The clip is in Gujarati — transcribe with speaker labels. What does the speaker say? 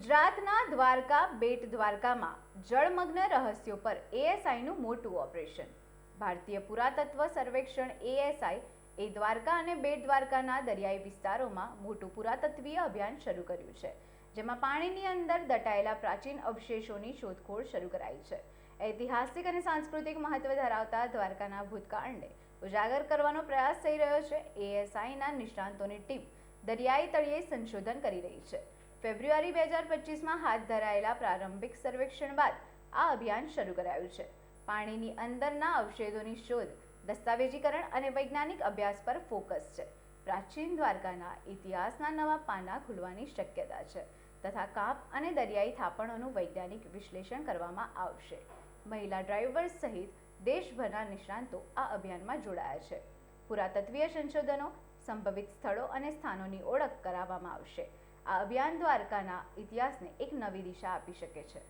Speaker 1: ગુજરાતના દ્વારકા, બેટ દ્વારકામાં જળમગ્ન રહસ્યો પર એએસઆઈનું મોટું ઓપરેશન. ભારતીય પુરાતત્વ સર્વેક્ષણ એએસઆઈ એ દ્વારકા અને બેટ દ્વારકાના દરિયાઈ વિસ્તારોમાં મોટું પુરાતત્વીય અભિયાન શરૂ કર્યું છે, જેમાં પાણીની અંદર દટાયેલા પ્રાચીન અવશેષોની શોધખોળ શરૂ કરાઈ છે. ઐતિહાસિક અને સાંસ્કૃતિક મહત્વ ધરાવતા દ્વારકાના ભૂતકાળને ઉજાગર કરવાનો પ્રયાસ થઈ રહ્યો છે. એએસઆઈના નિષ્ણાંતોની ટીમ દરિયાઈ તળિયે સંશોધન કરી રહી છે. ફેબ્રુઆરી બે હજાર પચીસમાં હાથ ધરાયેલા પ્રારંભિક સર્વેક્ષણ બાદ આ અભિયાન શરૂ કરાયું છે. પાણીની અંદરના અવશેદોની શોધ, દસ્તાવેજીકરણ અને વૈજ્ઞાનિક અભ્યાસ પર ફોકસ છે. પ્રાચીન દ્વારકાના ઇતિહાસના નવા પાના ખુલવાની શક્યતા છે તથા કાપ અને દરિયાઈ થાપણોનું વૈજ્ઞાનિક વિશ્લેષણ કરવામાં આવશે. મહિલા ડ્રાઈવર્સ સહિત દેશભરના નિષ્ણાંતો આ અભિયાનમાં જોડાયા છે. પુરાતત્વીય સંશોધનો, સંભવિત સ્થળો અને સ્થાનોની ઓળખ કરાવવામાં આવશે. આ અભિયાન દ્વારકાના ઇતિહાસને એક નવી દિશા આપી શકે છે.